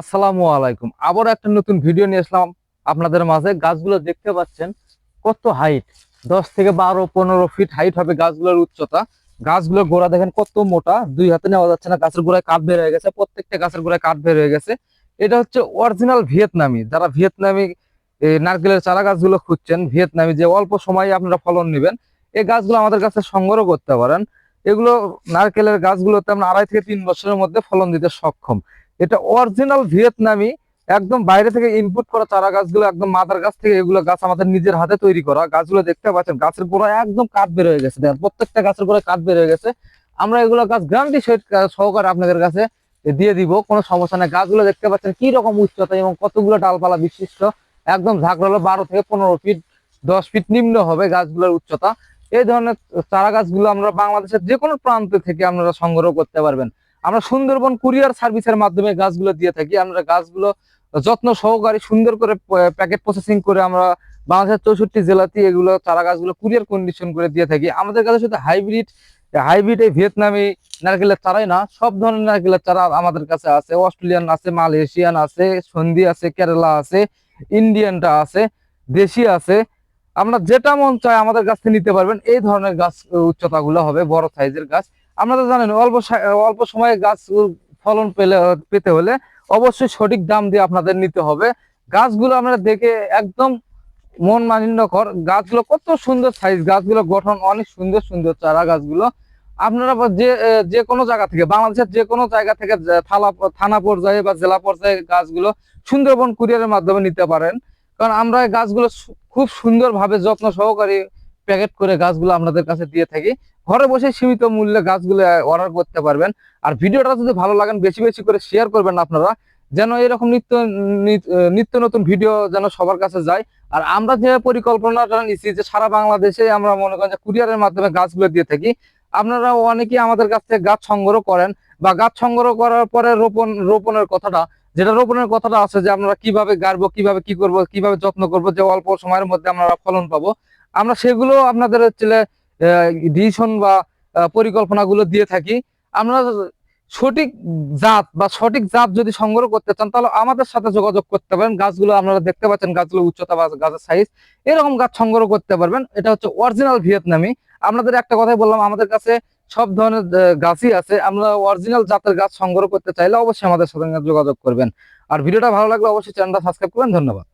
আসসালামু আলাইকুম। আবার একটা নতুন ভিডিও নিয়ে আসলাম। আপনাদের মাঝে গাছগুলো দেখতে পাচ্ছেন কত হাইট দশ থেকে বারো, পনেরো ফিট হাইট হবে গাছগুলোর উচ্চতা। গাছগুলোর গোড়া দেখেন কত মোটা। দুই হাতে নেওয়া যাচ্ছে না, গাছের গোড়ায় কাঠ বের হয়ে গেছে, প্রত্যেকটা গাছের গোড়ায় কাঠ বের হয়ে গেছে। এটা হচ্ছে অরিজিনাল ভিয়েতনামি। যারা ভিয়েতনামি নারকেলের চারা গাছগুলো খুঁজছেন, ভিয়েতনামি, যে অল্প সময়ে আপনারা ফলন নেবেন এই গাছগুলো আমাদের কাছে সংগ্রহ করতে পারেন। এগুলো নারকেলের গাছগুলোতে আমরা আড়াই থেকে তিন বছরের মধ্যে ফলন দিতে সক্ষম। এটা অরিজিনাল ভিয়েতনামি, একদম বাইরে থেকে ইনপুট করা চারা গাছগুলো, একদম মাদার গাছ থেকে এগুলো গাছ আমাদের নিজের হাতে তৈরি করা। গাছগুলো দেখতে পাচ্ছেন, গাছের গোড়ায় একদম কাঠ বের হয়ে গেছে। দেখেন, প্রত্যেকটা গাছের গোড়ায় কাঠ বের হয়ে গেছে। আমরা এগুলো গাছ গ্যারান্টি সহকারে আপনাদের কাছে দিয়ে দিব, কোনো সমস্যা নেই। গাছগুলো দেখতে পাচ্ছেন কি রকম উচ্চতা এবং কতগুলো ডালপালা বিশিষ্ট। একদম ঝাঁকড়ালো বারো থেকে পনেরো ফিট, দশ ফিট নিম্ন হবে গাছগুলোর উচ্চতা। এই ধরনের চারা গাছগুলো আমরা বাংলাদেশের যে কোনো প্রান্ত থেকে আপনারা সংগ্রহ করতে পারবেন। আমরা সুন্দরবন কুরিয়ার সার্ভিসের মাধ্যমে গাছগুলো দিয়ে থাকি। আমরা গাছগুলো যত্ন সহকারে সুন্দর করে প্যাকেট প্রসেসিং করে আমরা বাংলাদেশের চৌষট্টি জেলাতে এগুলো, চারা গাছগুলো কুরিয়ার কন্ডিশন করে দিয়ে থাকি। আমাদের কাছে শুধু হাইব্রিড হাইব্রিড এই ভিয়েতনামি নারকেলের চারাই না, সব ধরনের নারকেলের চারা আমাদের কাছে আছে। অস্ট্রেলিয়ান আছে, মালয়েশিয়ান আছে, সন্ধি আছে, কেরালা আছে, ইন্ডিয়ানটা আছে, দেশি আছে। আমরা যেটা মন চায় আমাদের কাছ থেকে নিতে পারবেন। এই ধরনের গাছ উচ্চতাগুলো হবে, বড় সাইজের গাছ। আপনারা তো জানেন, অল্প অল্প সময়ে গাছ ফলন পেলে, পেতে হলে অবশ্যই সঠিক দাম দিয়ে আপনাদের নিতে হবে। গাছগুলো আমরা দেখে একদম মন মানিন্যকর গাছগুলো কত সুন্দর সাইজ গাছগুলো গঠন অনেক সুন্দর সুন্দর চারা গাছগুলো। আপনারা যে যে কোনো জায়গা থেকে, বাংলাদেশের যে কোনো জায়গা থেকে থালা, থানা পর্যায়ে বা জেলা পর্যায়ে গাছগুলো সুন্দরবন কুরিয়ারের মাধ্যমে নিতে পারেন। কারণ আমরা গাছগুলো খুব সুন্দরভাবে যত্ন সহকারে প্যাকেট করে গাছগুলো আপনাদের কাছে দিয়ে থাকি। ঘরে বসে সীমিত মূল্যে গাছগুলো অর্ডার করতে পারবেন। আর ভিডিওটা যদি ভালো লাগেন, বেশি বেশি করে শেয়ার করবেন আপনারা, যেন এরকম নিত্য নিত্য নতুন ভিডিও যেন সবার কাছে যায়। আর আমরা যে পরিকল্পনাটা নিচ্ছি যে সারা বাংলাদেশে আমরা মনে করেন যে কুরিয়ারের মাধ্যমে গাছগুলো দিয়ে থাকি, আপনারা অনেকেই আমাদের কাছ থেকে গাছ সংগ্রহ করেন বা গাছ সংগ্রহ করার পরে রোপণ, রোপণের কথাটা, যেটা রোপণের কথাটা আছে যে আমরা কীভাবে গাড়বো, কীভাবে কি করব, কীভাবে যত্ন করব, যে অল্প সময়ের মধ্যে আমরা ফলন পাবো আমরা সেগুলো আপনাদের হচ্ছে ডিসিশন বা পরিকল্পনাগুলো দিয়ে থাকি। আমরা সঠিক জাত বা সঠিক জাত যদি সংগ্রহ করতে চান, তাহলে আমাদের সাথে যোগাযোগ করতে পারেন। গাছগুলো আপনারা দেখতে পাচ্ছেন, গাছগুলো উচ্চতা বা গাছের সাইজ এরকম গাছ সংগ্রহ করতে পারবেন। এটা হচ্ছে অরিজিনাল ভিয়েতনামি। আপনাদের একটা কথাই বললাম, আমাদের কাছে সব ধরনের গাছই আছে। আমরা অরিজিনাল জাতের গাছ সংগ্রহ করতে চাইলে অবশ্যই আমাদের সাথে যোগাযোগ করবেন। আর ভিডিওটা ভালো লাগলে অবশ্যই চ্যানেলটা সাবস্ক্রাইব করবেন। ধন্যবাদ।